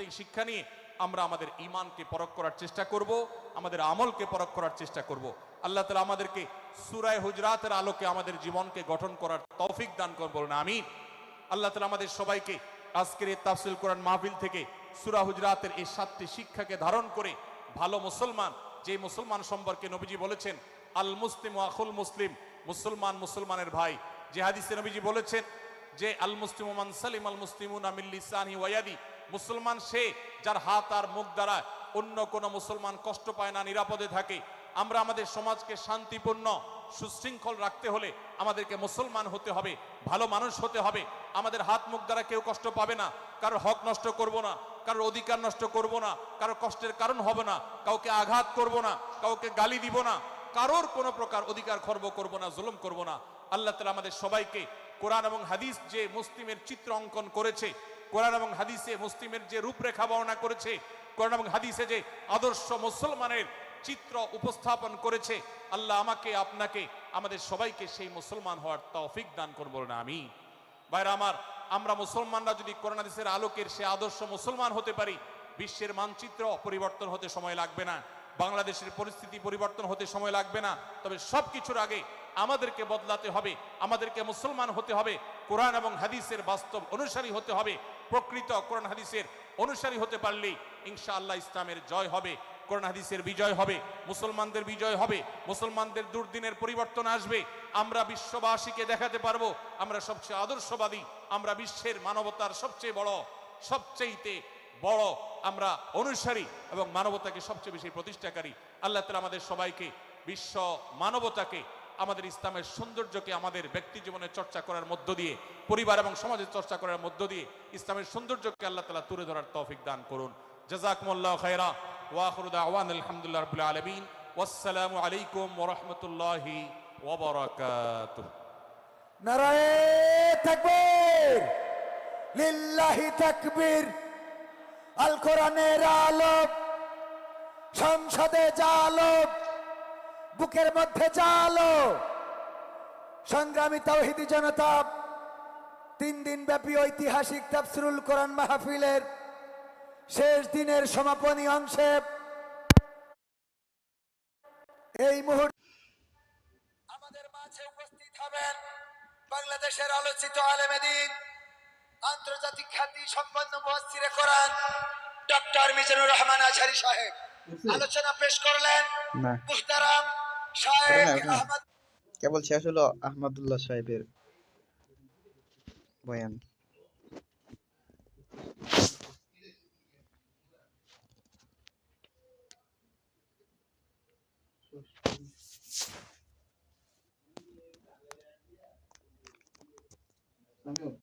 থেকে শিক্ষা নিয়ে আমরা আমাদের ইমানকে পরখ করার চেষ্টা করব, আমাদের আমলকে পরখ করার চেষ্টা করব। আল্লাহ তালা আমাদেরকে সুরায় হুজরাতের আলোকে আমাদের জীবনকে গঠন করার তৌফিক দান করব না আমি আল্লাহ তালা আমাদের সবাইকে আজকের এই তাফসিল কোরআন মাহফিল থেকে সুরা হুজরাতের এই সাতটি শিক্ষাকে ধারণ করে ভালো মুসলমান, যে মুসলমান সম্পর্কে নবীজি বলেছেন, আল মুসলিম ও আখুল মুসলিম, মুসলমান মুসলমানের ভাই। যে নবীজি বলেছেন যে, আল মুসলিম মান সালিম আল মুসলিমুন আমিল্লিসানি ওয়াদি মুসলমান সে যার হাত আর মুখ দ্বারা অন্য কোনো মুসলমান কষ্ট পায় না, নিরাপদে থাকে। আমরা আমাদের সমাজকে শান্তিপূর্ণ, সুশৃঙ্খল রাখতে হলে আমাদেরকে মুসলমান হতে হবে, ভালো মানুষ হতে হবে। আমাদের হাত মুখ দ্বারা কেউ কষ্ট পাবে না, কারোর হক নষ্ট করব না, কারোর অধিকার নষ্ট করব না, কারোর কষ্টের কারণ হবে না, কাউকে আঘাত করব না, কাউকে গালি দিব না, কারোর কোনো প্রকার অধিকার খর্ব করব না, জুলুম করব না। আল্লাহ তালা আমাদের সবাইকে কোরআন এবং হাদিস যে মুসলিমের চিত্র অঙ্কন করেছে কোরআন এবং হাদিসে মুসলিমের যে রূপরেখা বর্ণনা করেছে, কোরআন এবং হাদিসে যে আদর্শ মুসলমানের চিত্র উপস্থাপন করেছে, আল্লাহ আমাকে, আপনাকে, আমাদের সবাইকে সেই মুসলমান হওয়ার তৌফিক দান করব না আমি বাইরে আমার, আমরা মুসলমানরা যদি কোরআন হাদিসের আলোকের সে আদর্শ মুসলমান হতে পারি, বিশ্বের মানচিত্র পরিবর্তন হতে সময় লাগবে না, বাংলাদেশের পরিস্থিতি পরিবর্তন হতে সময় লাগবে না, তবে সব কিছুর আগে আমাদেরকে বদলাতে হবে, আমাদেরকে মুসলমান হতে হবে, কোরআন এবং হাদিসের বাস্তব অনুসারী হতে হবে, প্রকৃত কোরআন হাদিসের অনুসারী হতে পারলেই ইনশাআল্লাহ ইসলামের জয় হবে, কোরআন হাদিসের বিজয় হবে, মুসলমানদের বিজয় হবে, মুসলমানদের দুর্দিনের পরিবর্তন আসবে, আমরা বিশ্ববাসীকে দেখাতে পারব, আমরা সবচেয়ে আদর্শবাদী, আমরা বিশ্বের মানবতার সবচেয়ে বড়, সবচেয়েতে বড়, আমরা অনুসারী এবং মানবতাকে সবচেয়ে বেশি প্রতিষ্ঠাকারী। আল্লাহ তালা আমাদের সবাইকে বিশ্ব মানবতাকে আমাদের ইসলামের সৌন্দর্যকে আমাদের ব্যক্তি জীবনে চর্চা করার মধ্য দিয়ে, পরিবার এবং সমাজের চর্চা করার মধ্য দিয়ে ইসলামের সৌন্দর্যকে আল্লাহ তালা তুলে ধরার তৌফিক দান করুন। জাজাকুমুল্লাহ খায়রা ওয়াখরুদ আওয়ান আলহামদুলিল্লাহ রাব্বুল আলামিন। ওয়াসসালামু আলাইকুম ওয়া রাহমাতুল্লাহি ওয়া বারাকাতুহু। নারায়ে তাকবীর, লিল্লাহি তাকবীর, আল কোরআনের আলোক, সংসদে জালো বুকের মধ্যে জালো সংগ্রামী তাওহিদি জনতা তিন দিন ব্যাপী ঐতিহাসিক তাফসিরুল কোরআন মাহফিলের শেষ দিনের সমাপনী অংশে এই মুহূর্তে আমাদের মাঝে উপস্থিত হবেন বাংলাদেশের আলোচিত আলেমেদিন আন্তর্জাতিক খ্যাতি সম্পন্ন মহাসিরে কোরআন ডক্টর মিজানুর রহমান আজহারি সাহেব। আলোচনা পেশ করলেন মুহতারাম কেবল শেষ হলো আহমদুল্লাহ সাহেবের বয়ান।